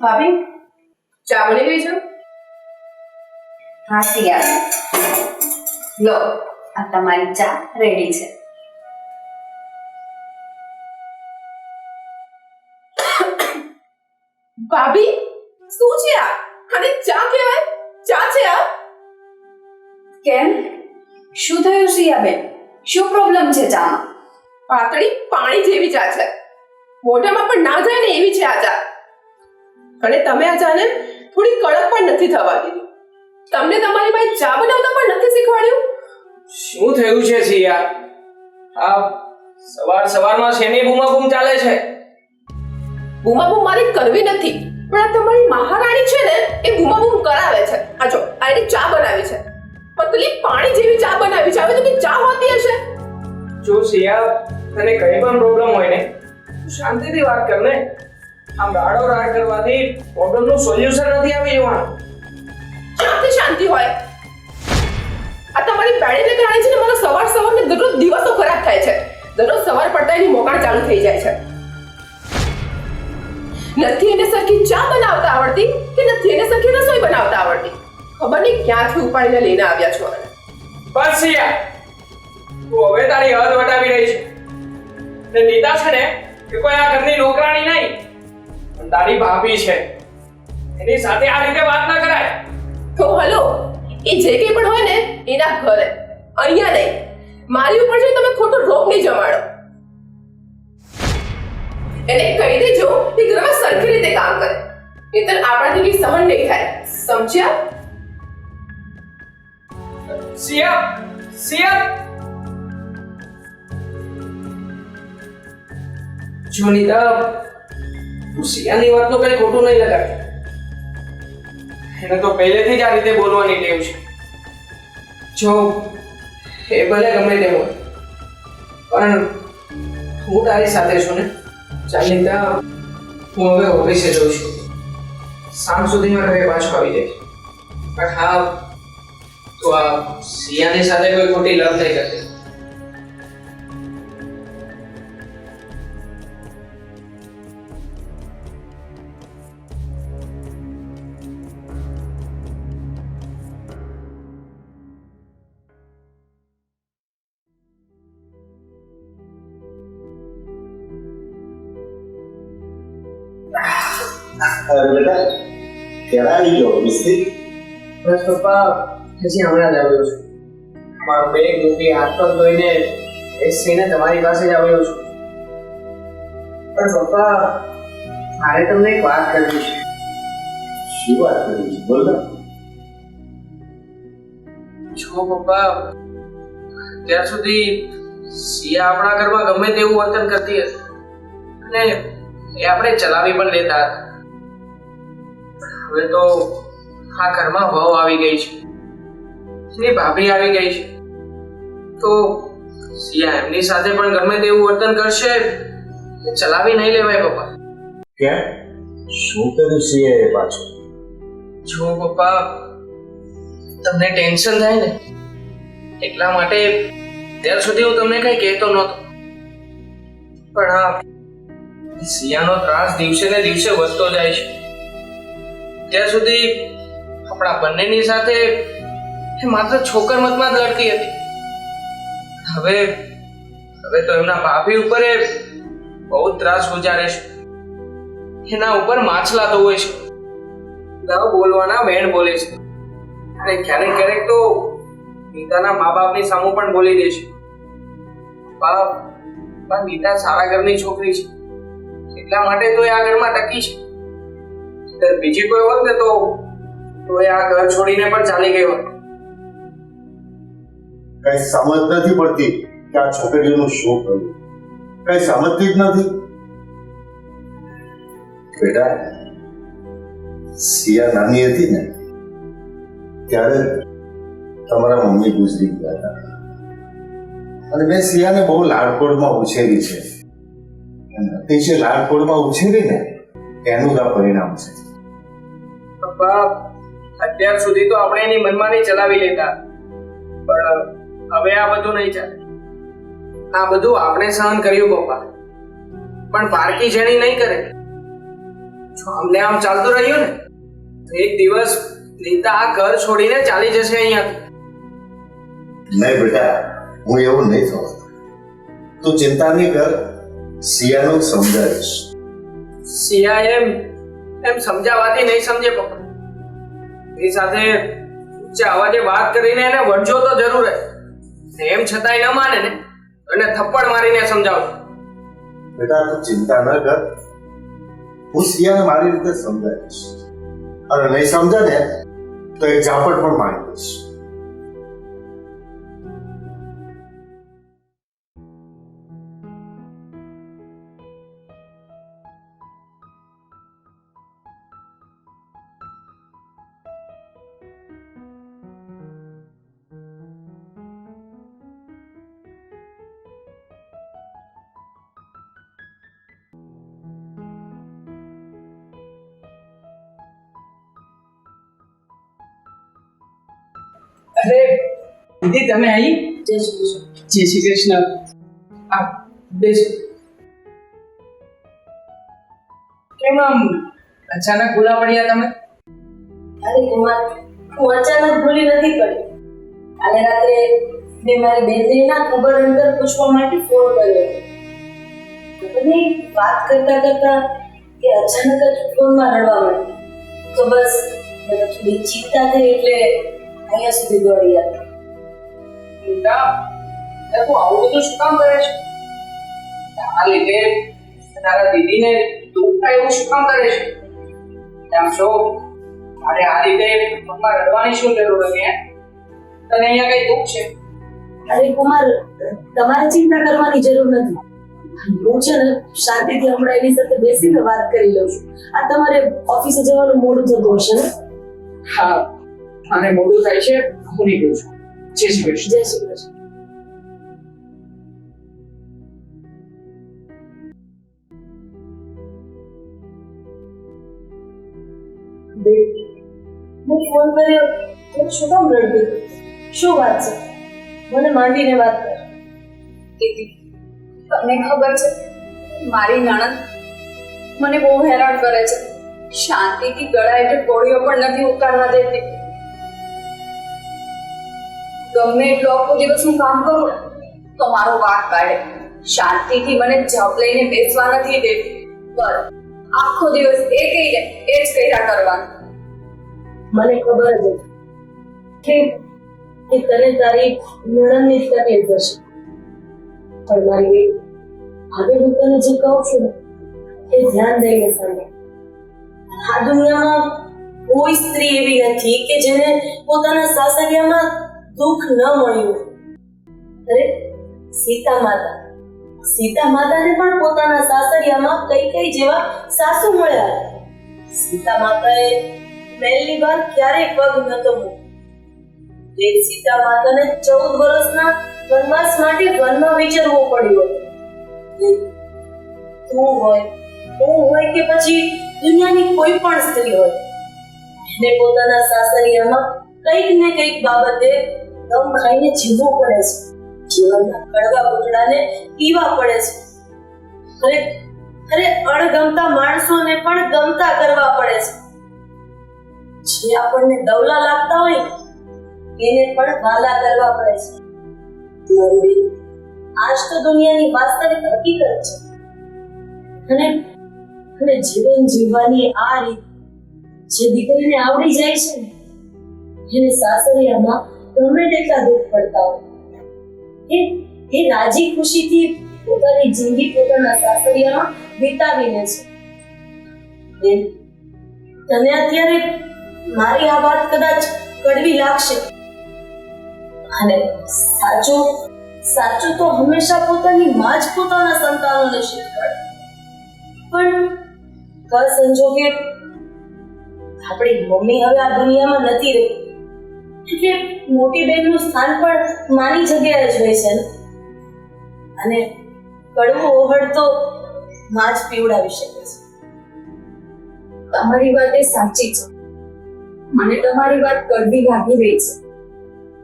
ભાભી ચા બની ગઈ છે હા સિયા લો આ તમારી ચા રેડી છે. ભાભી શું છે આ? અને ચા કહેવાય? ચા છે આ? કેમ? શું થયું સિયાબેન શું પ્રોબ્લેમ છે ચામાં? પાતળી પાણી જેવી ચા છે. મોઢામાં પણ ના જાય ને એવી છે આ ચા. અને તમે આ જાને થોડી કડક પણ નથી થવા દીધી. તમને તમારી પાસે ચા બનાવતા પણ નથી શીખવાડ્યું? શું થયું છે સિયા આ સવાર સવારમાં શેની બૂમાબૂમ ચાલે છે? બૂમાબૂમ મારી કરવી નથી પણ આ તમારી મહારાણી છે ને એ બૂમાબૂમ કરાવે છે. આ જો આ એની ચા બનાવી છે. પતલી પાણી જેવી ચા બનાવી છે. હવે તો કે ચા હોતી હશે. જો સિયા તને કઈ પણ પ્રોબ્લેમ હોય ને શાંતિથી વાત કર ને આમ રાડો રાડ કરવાથી પ્રોબ્લેમનું સોલ્યુશન નથી આવી જવાનું શાંતિ શાંતિ હોય? આ તમારી બેડી કારણે છે ને મને સવાર સવારને દરરોજ દિવસો ખરાબ થાય છે. દરરોજ સવાર પડતા એની મોકાણ ચાલુ થઈ જાય છે. નથી એને સરખી ચા બનાવતા આવડતી કે નથી એને સરખી રસોઈ બનાવતા આવડતી? ખબર નહીં ક્યાંથી ઉપાડીને લઈને આવ્યા છો અને બસ યાર તું હવે તારી હદ વટાવી રહી છે. ને નીતા છે ને એ કોઈ આ ઘરની નોકરાણી નહીં તારી ભાભી છે. એની સાથે આ રીતે વાત ના કરાય. તો હલો એ જે કંઈ પણ હોય ને એના ઘરે. અહીંયા નહીં. મારી ઉપર છે તમે ખોટો રોગ નહીં જમાડો. એને કહી દેજો કે ઘરમાં સરખી રીતે કામ કરે. નહીતર આપણાથી કંઈ સહન નહીં થાય. સમજ્યા? સિયા સિયા જો તું સિયાની વાતનું કઈ ખોટું નહીં લગાડ. એને તો પહેલેથી જ આ રીતે બોલવાની ટેવ છે. જો એ ભલે ગમે તે હોય પણ હું તારી સાથે છું ને? ચાલ નીતા હું હવે ઓફિસે જઉં છું. સાંજ સુધીમાં ઘરે પાછો આવી જાય પણ હા તો આ સિયાની સાથે કોઈ ખોટી લવ થઈ જશે અરે બેટા ક્યારે આવી ગયો ઓફિસથી બસ પપ્પા હજી હમણાં જ આવ્યો છું મારો બેગ મૂકી હાથ પગ ધોઈને બેસીને તમારી પાસે જ આવ્યો છું પણ પપ્પા મારે તમને એક વાત કરવી છે શું વાત કરી છે બોલ જો પપ્પા ત્યાં સુધી સિયા આપણા ઘરમાં ગમે તેવું વર્તન કરતી હતી અને એ આપણે ચલાવી પણ લેતા હતા હવે તો આ ઘરમાં વહુ આવી ગઈ છે. એની ભાભી આવી ગઈ છે. તો સિયા એમની સાથે પણ ગમે તેવું વર્તન કરશે ચલાવી નહીં લેવાય પપ્પા. કેમ? શું કર્યું સિયા એ પાછું? જો પપ્પા તમને ટેન્શન થાય ને એટલા માટે ત્યાર સુધી હું તમને કઈ કહેતો નહોતો. પણ હા સિયાનો ત્રાસ દિવસે ને દિવસે વધતો જાય છે. ત્યાં સુધી આપણા બંનેની સાથે એ માત્ર છોકર મતમાં જ લડતી હતી. હવે હવે તો એમના ભાભી ઉપર એ બહુ ત્રાસ ગુજારે છે. એના ઉપર માછલા તો હોય છે. ન બોલવાના વેણ બોલે છે. અને ક્યારેક ક્યારેક તો નીતાના મા બાપની સામું પણ બોલી દે છે. બાપ પણ નીતા સારા ઘરની છોકરી છે. એટલા માટે તો એ આ ઘરમાં ટકી છે. બીજી કોઈ હોત ને તો એ આ ઘર છોડીને પણ ચાલી ગઈ હોત. કઈ સમજ નથી પડતી કે આ છોકરીઓનું શું કરવું કઈ સમજતી જ નથી. બેટા, સિયા નાની હતી ને, ત્યારે તમારા મમ્મી ગુજરી ગયા હતા. અને મેં સિયાને બહુ લાડકોડમાં ઉછેરી છે. અતિશય લાડકોડમાં ઉછેરી ને એનું આ પરિણામ છે. પપ્પા અત્યાર સુધી તો આપણે એની મનમાની ચલાવી લેતા. પણ હવે આ બધું નહીં ચાલે. આ બધું આપણે સહન કર્યું પપ્પા. પણ પારકી જેણી નહીં કરે. જો અમને આમ ચાલતું રહ્યું ને એક દિવસ નીતા આ ઘર છોડીને ચાલી જશે અહીંયાથી. નહીં બેટા હું એવું નહીં થવા તું ચિંતા નહીં કર સિયાનું સમજાવીશ. સિયા એમ એમ સમજાવાથી નહીં સમજે પપ્પા. એની સાથે ઊંચા અવાજે વાત કરીને એને વળજો તો જરૂર જ એમ છતાંય ન માને ને, અને થપ્પડ મારીને સમજાવું. બેટા, તું ચિંતા ન કર. હું સિયાને મારી રીતે સમજાવીશ. અને નહીં સમજે ને, તો એક ઝાપટ પણ મારી દઈશ. દીદી તમે આવી જય શ્રી કૃષ્ણ. જય શ્રી કૃષ્ણ. આ બેસો. કેમ આમ અચાનક ભૂલા પડ્યા તમે? અરે કુમાર હું અચાનક ભૂલી નથી પડી. કાલે રાત્રે મેં મારી બેનરીના ખબર અંતર પૂછવા માટે ફોન કર્યો. નહીં વાત કરતા કરતા કે અચાનક જ ફોનમાં રડવા માંડી તો બસ મને થોડી ચિંતા થઈ એટલે અહીંયા સુધી દોડી આવી નીતા એ તું આવું બધું શું કામ કરે છે? આ લીધે તારા દીદીને થાય એવું શું કામ કરે છે? આમ છો? અરે આ રીતે મનમાં રડવાની શું જરૂર હતી તને અહીંયા કઈ દુઃખ છે? અરે કુમાર તમારે ચિંતા કરવાની જરૂર નથી. હું છે ને શાંતિથી હમણાં એની સાથે બેસીને વાત કરી લઉં છું. આ તમારે ઓફિસે જવાનું મોડું થતું હશે ને? હા અને મોડું થાય છે હું નીકળું છું. જય શ્રી કૃષ્ણ જય શ્રી કૃષ્ણ હું ફોન કર્યો તો શું કામ રડતી શું વાત છે મને માંડીને વાત કર દીદી તમને ખબર છે મારી નણંદ મને બહુ હેરાન કરે છે શાંતિથી ગળા એટલે ગોળીઓ પણ નથી ઉતારવા દેતી ગમે એટલો આખો દિવસ હું કામ કરું, તો મારો વાક કાઢે. શાંતિથી મને જપ લઈને બેસવા નથી દેતી. બસ, આખો દિવસ એ કહી દે, એ જ કર્યા કરવાનું. મને ખબર જ હતી કે તને તારી નણંદની તકલીફ હશે. પણ મારી બેટી હવે હું તને જે કહું છું એ ધ્યાન દઈને સાંભળ. આ દુનિયામાં કોઈ સ્ત્રી એવી નથી કે જેને પોતાના સાસરિયામાં દુઃખ ન મળ્યું અરે સીતા માતા સીતા માતાને પણ પોતાના સાસરિયામાં કઈ કઈ જેવા સાસુ મળ્યા? સીતા માતાએ મહેલની બહાર ક્યારેય પગ નતો મૂક્યો એ સીતા માતાને ચૌદ વર્ષના વનવાસ માટે વનમાં વિચરવો પડ્યું તું હોય, હું હોય કે પછી દુનિયાની કોઈ પણ સ્ત્રી હોય? એને પોતાના સાસરિયામાં કંઈક ને કંઈક બાબતે દમ ખાઈને જીવવું પડે છે. જીવનના કડવા ઘૂંટડાને પીવા પડે છે. અરે અરે અણગમતા માણસોને પણ ગમતા કરવા પડે છે. જે આપણને દવલા લાગતા હોય, એને પણ વાલા કરવા પડે છે. મારી આજ તો દુનિયાની વાસ્તવિક હકીકત છે. અને અને જીવન જીવવાની આ રીત, જે દીકરીને આવડી જાય છે ને, એને સાસરિયામાં ગમે તેટલા દુઃખ પડતા હોય. એ એ રાજી ખુશીથી પોતાની જિંદગી પોતાના સાસરિયામાં વિતાવીને છે. તને અત્યારે મારી આ વાત કદાચ કડવી લાગશે. અને સાચું સાચું તો હંમેશા પોતાની માં જ પોતાના સંતાનોને શીખવાડે. પણ કર સંજોગે આપણી મમ્મી હવે આ દુનિયામાં નથી રહી. એટલે મોટી બહેનનું સ્થાન પણ માની જગ્યાએ જ હોય છે. અને કડવું ઓહળ તો માં જ પીવડાવી શકે છે. તમારી વાત એ સાચી છે. મને તમારી વાત કડવી લાગી રહી છે.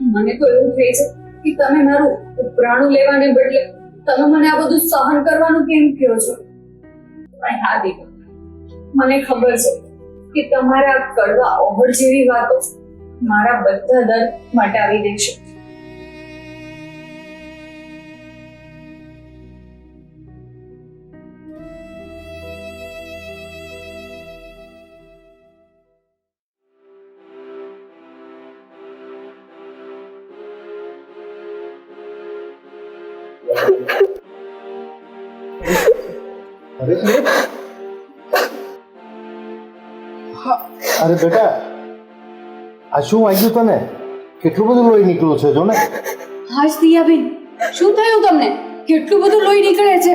મને તો એવું થઈ છે કે તમે મારું ઉપરાણું લેવાને બદલે તમે મને આ બધું સહન કરવાનું કેમ કહો છો? પણ હા દીકરા મને ખબર છે કે તમારા કડવા ઓહળ જેવી વાતો મારા બધા દર્દ મટાવી દેશે અરે બેટા આ શું વાગ્યું તને? કેટલું બધું લોહી નીકળ્યું છે જો ને? હા દિયાબેન શું થયું તમને? કેટલું બધું લોહી નીકળે છે?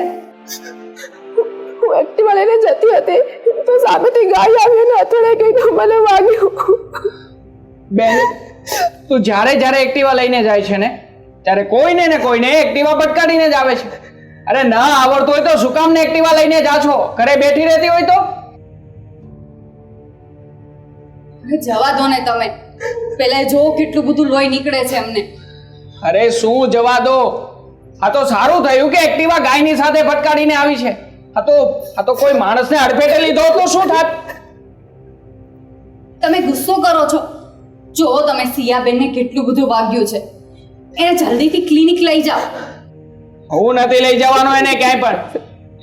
હું એક્ટિવા લઈને જતી હતી તો સામેથી ગાય આવી અને અથડે ગઈ તો મને વાગ્યું. બેન તું જ્યારે જ્યારે એક્ટિવા લઈને જાય છે ને ત્યારે કોઈને ને કોઈને એક્ટિવા પટકાડીને જ આવે છે. અરે ના આવડતું હોય તો શું કામ ને એક્ટિવા લઈને જા છો? ઘરે બેઠી રહેતી હોય તો? જવા દો ને તમે. પેલા જો કેટલું બધું લોહી નીકળે છે એમને. અરે શું જવા દો? આ તો સારું થયું કે એક્ટિવા ગાયની સાથે ફટકાડીને આવી છે. આ તો આ તો કોઈ માણસને અડફેટે લીધો તો શું થાત? તમે ગુસ્સો કરો છો? જો તમે સિયાબેનને કેટલું બધું વાગ્યું છે. એને જલ્દીથી ક્લિનિક લઈ જાઓ. હું નથી લઈ જવાનો એને ક્યાંય પણ.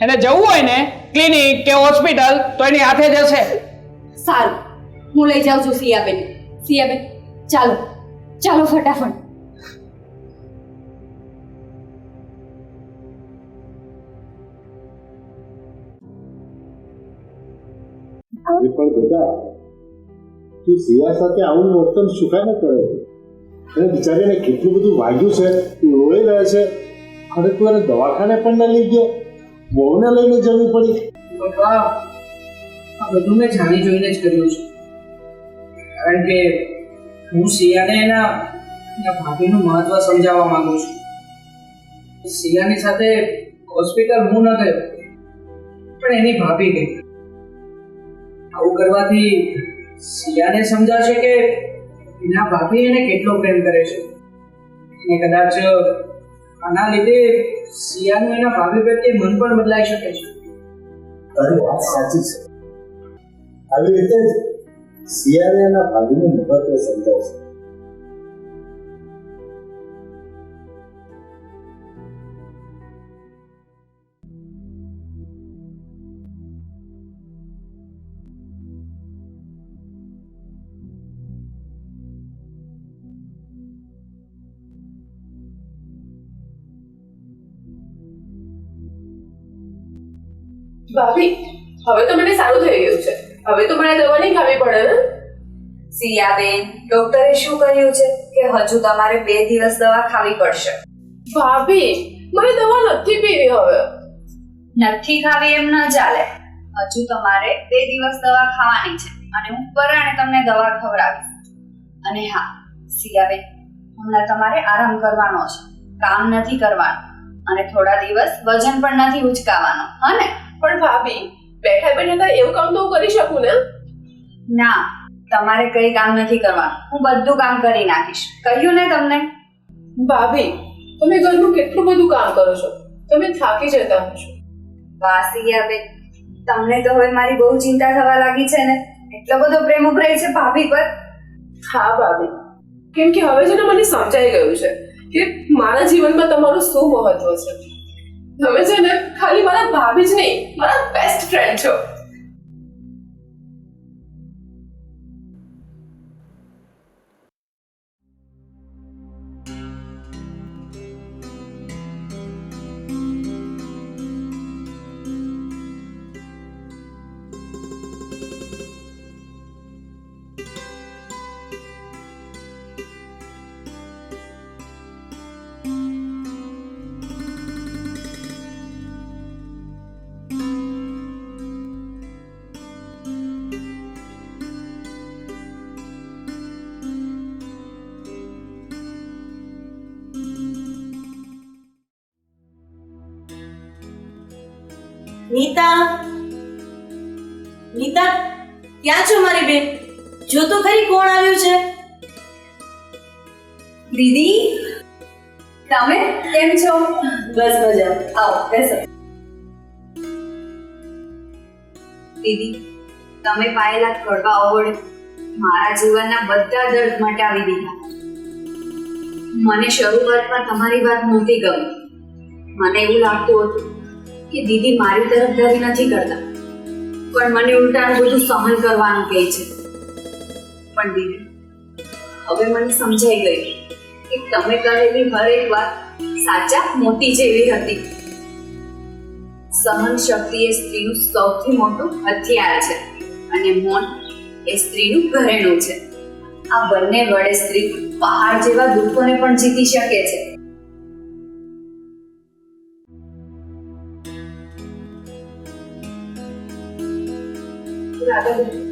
એને જવું હોય ને ક્લિનિક કે હોસ્પિટલ તો એની હાથે જશે સારું. હું લઈ જાઉં છું સિયાબેન સિયાબેન ચાલો ચાલો ફટાફટ. પણ બેટા તું સિયા સાથે આવું વર્તન શું કામ કરે છે? અને બિચારીને કેટલું બધું વાગ્યું છે રોઈ રહે છે. અને તું એને દવાખાને પણ ન લઈ ગયો બહુને લઈને જવી પડી. બધું મેં જાણી જોઈને જ કર્યું છે. કારણ કે હું સિયાને એના એના ભાભીનું મહત્વ સમજાવવા માંગુ છું. સિયાની સાથે હોસ્પિટલ હું ન ગયો, પણ એની ભાભી ગઈ. આવું કરવાથી સિયાને સમજાશે કે એના ભાભી એને કેટલો પ્રેમ કરે છે. અને કદાચ આના લીધે સિયાનું એના ભાભી પ્રત્યે મન પણ બદલાઈ શકે છે. તારી વાત સાચી છે. આવી રીતે એના ભાગીનું મહત્વ સમજાવશે. ભાભી હવે તો મને સારું થઈ ગયું છે. હવે તો મને દવા નહીં ખાવી પડે. ને સિયાબેન ડોક્ટરે શું કહ્યું છે કે હજુ તમારે બે દિવસ દવા ખાવી પડશે? ભાભી મને દવા નથી પીવી હવે. નથી ખાવી એમ ન ચાલે. હજુ તમારે બે દિવસ દવા ખાવાની છે અને હું પરાણે તમને દવા ખવડાવીશ. અને હા સિયાબેન હમણાં તમારે આરામ કરવાનો છે. કામ નથી કરવાનું. અને થોડા દિવસ વજન પણ નથી ઉચકાવાનો. હા ને? પણ ભાભી બેઠા બેઠા એવું કામ તો હું કરી શકું ને? ના તમારે કઈ કામ નથી કરવા હું બધું કામ કરી નાખીશ. કહ્યું ને તમને? ભાભી તમે ઘરનું કેટલું બધું કામ કરો છો? તમે થાકી જતા હશો વાહ સિયાબેન તમને તો હવે મારી બહુ ચિંતા થવા લાગી છે ને. એટલો બધો પ્રેમ ઉભરાય છે ભાભી પર. હા ભાભી. કેમ કે હવે છે ને મને સમજાઈ ગયું છે કે મારા જીવનમાં તમારું શું મહત્વ છે? તમે છે ને ખાલી મારા ભાભી જ નહીં મારા બેસ્ટ ફ્રેન્ડ છો. નીતા? નીતા ક્યાં છો મારી બેન? જો તો ખરી કોણ આવ્યું છે? દીદી? તમે કેમ છો? બસ મજા. આવો બેસો. દીદી તમે પાયેલા કડવા ઓવડે મારા જીવનના બધા દર્દ મટાવી દીધા. મને શરૂઆતમાં તમારી વાત નહોતી ગમી. મને એવું લાગતું હતું કે દીદી મારી તરફદારી નથી કરતા. પણ મને ઉલટાનું બધું સહન કરવાનું કહે છે. પણ દીદી, હવે મને સમજાઈ ગયું કે તમે કરેલી હરેક વાત સાચા મોતી જેવી હતી. સહન શક્તિ એ સ્ત્રીનું સૌથી મોટું હથિયાર છે અને મૌન એ સ્ત્રીનું ઘરેણું છે. આ બંને વડે સ્ત્રી પહાડ જેવા દુઃખોને પણ જીતી શકે છે. રાધાબેન,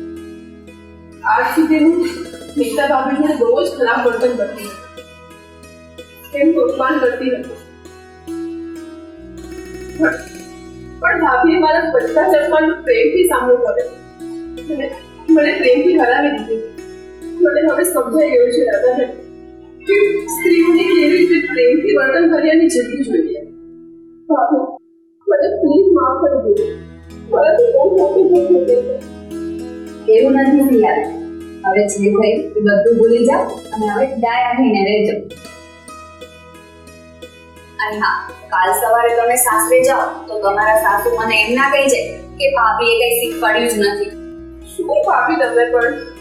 આજ સુધી હું નીતા ભાભી જોડે બહુ જ ખરાબ વર્તન કરતી હતી એમનું અપમાન કરતી હતી પણ પણ ભાભીએ મારા બધા જ અપમાનનું પ્રેમથી સામનો કર્યો અને મને પ્રેમથી હરાવી દીધી મને હવે સમજાઈ ગયું છે રાધાબેન કે સ્ત્રીઓને કેવી રીતે પ્રેમથી વર્તન કર્યાની જીતવું જોઈએ ભાભી મને પ્લીઝ માફ કરી દેજો મારાથી બહુ મોટી ભૂલ થઈ ગઈ છે એવું નથી સિયાલ હવે જે થયું એ બધું ભૂલી જાઓ અને હવે ડાયા થઈને રહેજો. અને હા, કાલ સવારે તમે સાસરે જાઓ તો તમારા સાસુ મને એમ ના કહી જાય કે ભાભીએ કઈ શીખવાડ્યું જ નથી. શું ભાભી તમે પણ?